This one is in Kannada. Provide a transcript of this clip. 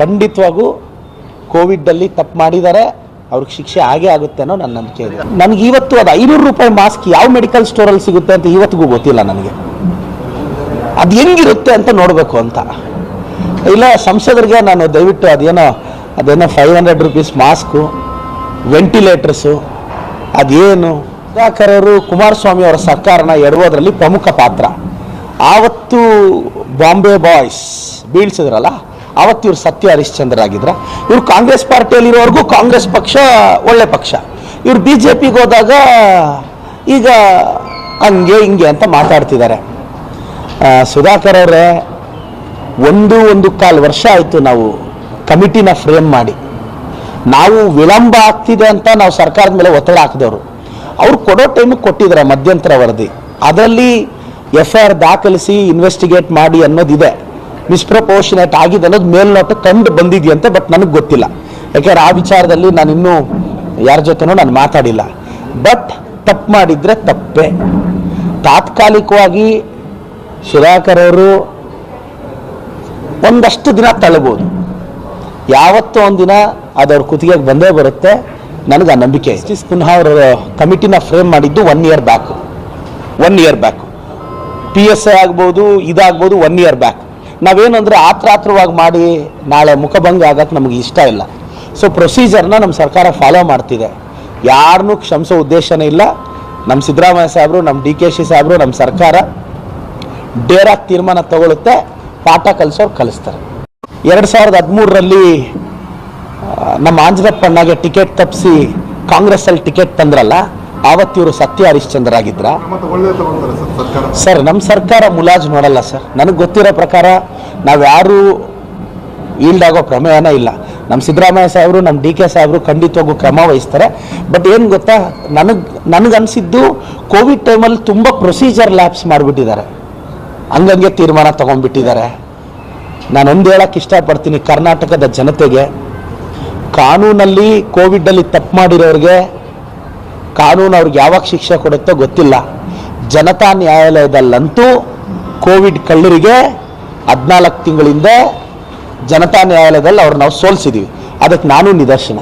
ಖಂಡಿತವಾಗೂ ಕೋವಿಡಲ್ಲಿ ತಪ್ಪು ಮಾಡಿದ್ದಾರೆ. ಅವ್ರಿಗೆ ಶಿಕ್ಷೆ ಆಗೇ ಆಗುತ್ತೆ ಅನ್ನೋ ನನ್ನ ನಂಬಿಕೆ ಇದೆ. ನನಗೆ ಇವತ್ತು ಅದು ಐನೂರು ರೂಪಾಯಿ ಮಾಸ್ಕ್ ಯಾವ ಮೆಡಿಕಲ್ ಸ್ಟೋರಲ್ಲಿ ಸಿಗುತ್ತೆ ಅಂತ ಇವತ್ತಿಗೂ ಗೊತ್ತಿಲ್ಲ ನನಗೆ. ಅದು ಹೆಂಗಿರುತ್ತೆ ಅಂತ ನೋಡಬೇಕು ಅಂತ. ಇಲ್ಲ, ಸಂಸದರಿಗೆ ನಾನು ದಯವಿಟ್ಟು ಅದೇನೋ ಅದೇನೋ five hundred rupees mask ventilators ಅದೇನು? ಸುಧಾಕರ್ ಅವರು ಕುಮಾರಸ್ವಾಮಿ ಅವರ ಸರ್ಕಾರನ ಎಡುವುದರಲ್ಲಿ ಪ್ರಮುಖ ಪಾತ್ರ. ಆವತ್ತು ಬಾಂಬೆ ಬಾಯ್ಸ್ ಬೀಳ್ಸಿದ್ರಲ್ಲ ಆವತ್ತು ಇವ್ರು ಸತ್ಯ ಹರಿಶ್ಚಂದ್ರ ಆಗಿದ್ರ ಇವ್ರು ಕಾಂಗ್ರೆಸ್ ಪಾರ್ಟಿಯಲ್ಲಿರೋವರೆಗೂ ಕಾಂಗ್ರೆಸ್ ಪಕ್ಷ ಒಳ್ಳೆ ಪಕ್ಷ. ಇವ್ರು ಬಿ ಜೆ ಪಿಗೆ ಹೋದಾಗ ಈಗ ಹಂಗೆ ಹಿಂಗೆ ಅಂತ ಮಾತಾಡ್ತಿದ್ದಾರೆ. ಸುಧಾಕರ್ ಅವರೇ, ಒಂದು ಒಂದು ಕಾಲು ವರ್ಷ ಆಯಿತು ನಾವು ಕಮಿಟಿನ ಫ್ರೇಮ್ ಮಾಡಿ. ನಾವು ವಿಳಂಬ ಆಗ್ತಿದೆ ಅಂತ ನಾವು ಸರ್ಕಾರದ ಮೇಲೆ ಒತ್ತಡ ಹಾಕಿದವರು. ಅವ್ರು ಕೊಡೋ ಟೈಮ್ ಕೊಟ್ಟಿದ್ದಾರೆ ಮಧ್ಯಂತರ ವರದಿ. ಅದರಲ್ಲಿ ಎಫ್ ಐ ಆರ್ ದಾಖಲಿಸಿ ಇನ್ವೆಸ್ಟಿಗೇಟ್ ಮಾಡಿ ಅನ್ನೋದಿದೆ. ಮಿಸ್ಪ್ರಪೋರ್ಷನೇಟ್ ಆಗಿದೆ ಅನ್ನೋದು ಮೇಲ್ನೋಟ ಕಂಡು ಬಂದಿದೆಯಂತೆ ಬಟ್ ನನಗೆ ಗೊತ್ತಿಲ್ಲ. ಯಾಕೆಂದ್ರೆ ಆ ವಿಚಾರದಲ್ಲಿ ನಾನು ಇನ್ನೂ ಯಾರ ಜೊತೆನೂ ನಾನು ಮಾತಾಡಿಲ್ಲ. ಬಟ್ ತಪ್ಪು ಮಾಡಿದರೆ ತಪ್ಪೇ. ತಾತ್ಕಾಲಿಕವಾಗಿ ಸುಧಾಕರ್ ಅವರು ಒಂದಷ್ಟು ದಿನ ತಳ್ಬೋದು. ಯಾವತ್ತೋ ಒಂದಿನ ಅದು ಅವ್ರ ಕುತ್ತಿಗೆಗೆ ಬಂದೇ ಬರುತ್ತೆ. ನನಗೆ ಆ ನಂಬಿಕೆ ಜಸ್ಟಿಸ್ ಪುನಃ ಅವರ ಕಮಿಟಿನ ಫ್ರೇಮ್ ಮಾಡಿದ್ದು one year back one year back P S I ಆಗ್ಬೋದು ಇದಾಗ್ಬೋದು ಒನ್ ಇಯರ್ ಬ್ಯಾಕ್ ನಾವೇನು ಅಂದರೆ ಆತ್ರಾತ್ರವಾಗಿ ಮಾಡಿ ನಾಳೆ ಮುಖಭಂಗ ಆಗಕ್ಕೆ ನಮಗೆ ಇಷ್ಟ ಇಲ್ಲ. ಸೊ ಪ್ರೊಸೀಜರ್ನ ನಮ್ಮ ಸರ್ಕಾರ ಫಾಲೋ ಮಾಡ್ತಿದೆ. ಯಾರನ್ನೂ ಕ್ಷಮಿಸೋ ಉದ್ದೇಶನೇ ಇಲ್ಲ. ನಮ್ಮ ಸಿದ್ದರಾಮಯ್ಯ ಸಾಹೇಬರು ನಮ್ಮ ಡಿ ಕೆ ಶಿ ಸಾಹೇಬರು ನಮ್ಮ ಸರ್ಕಾರ ಡೇರಾಗಿ ತೀರ್ಮಾನ ತಗೊಳುತ್ತೆ. ಪಾಠ ಕಲಿಸೋರು ಕಲಿಸ್ತಾರೆ. ಎರಡು ಸಾವಿರದ ಹದಿಮೂರರಲ್ಲಿ ನಮ್ಮ ಆಂಜನಪ್ಪಣ್ಣಗೆ ಟಿಕೆಟ್ ತಪ್ಪಿಸಿ ಕಾಂಗ್ರೆಸ್ಸಲ್ಲಿ ಟಿಕೆಟ್ ತಂದ್ರಲ್ಲ ಆವತ್ತು ಇವರು ಸತ್ಯ ಹರಿಶ್ಚಂದ್ರಾಗಿದ್ರ? ಸರ್ ನಮ್ಮ ಸರ್ಕಾರ ಮುಲಾಜ್ ನೋಡಲ್ಲ ಸರ್. ನನಗೆ ಗೊತ್ತಿರೋ ಪ್ರಕಾರ ನಾವು ಯಾರು ಈಲ್ಡ್ ಆಗೋ ಪ್ರಮೇಯನೇ ಇಲ್ಲ. ನಮ್ಮ ಸಿದ್ದರಾಮಯ್ಯ ಸಾಹೇಬರು ನಮ್ಮ ಡಿ ಕೆ ಸಾಹೇಬರು ಖಂಡಿತವಾಗೂ ಕ್ರಮ ವಹಿಸ್ತಾರೆ. ಬಟ್ ಏನು ಗೊತ್ತಾ, ನನಗೆ ನನಗನ್ಸಿದ್ದು ಕೋವಿಡ್ ಟೈಮಲ್ಲಿ ತುಂಬ ಪ್ರೊಸೀಜರ್ ಲ್ಯಾಬ್ಸ್ ಮಾಡಿಬಿಟ್ಟಿದ್ದಾರೆ. ಹಂಗಂಗೆ ತೀರ್ಮಾನ ತೊಗೊಂಡ್ಬಿಟ್ಟಿದ್ದಾರೆ. ನಾನೊಂದು ಹೇಳಕ್ಕೆ ಇಷ್ಟಪಡ್ತೀನಿ ಕರ್ನಾಟಕದ ಜನತೆಗೆ. ಕಾನೂನಲ್ಲಿ ಕೋವಿಡಲ್ಲಿ ತಪ್ಪು ಮಾಡಿರೋರಿಗೆ ಕಾನೂನು ಅವ್ರಿಗೆ ಯಾವಾಗ ಶಿಕ್ಷೆ ಕೊಡುತ್ತೋ ಗೊತ್ತಿಲ್ಲ. ಜನತಾ ನ್ಯಾಯಾಲಯದಲ್ಲಂತೂ ಕೋವಿಡ್ ಕಳ್ಳರಿಗೆ ಹದಿನಾಲ್ಕು ತಿಂಗಳಿಂದ ಜನತಾ ನ್ಯಾಯಾಲಯದಲ್ಲಿ ಅವ್ರು ನಾವು ಸೋಲಿಸಿದ್ದೀವಿ ಅದಕ್ಕೆ ನಾನು ನಿದರ್ಶನ.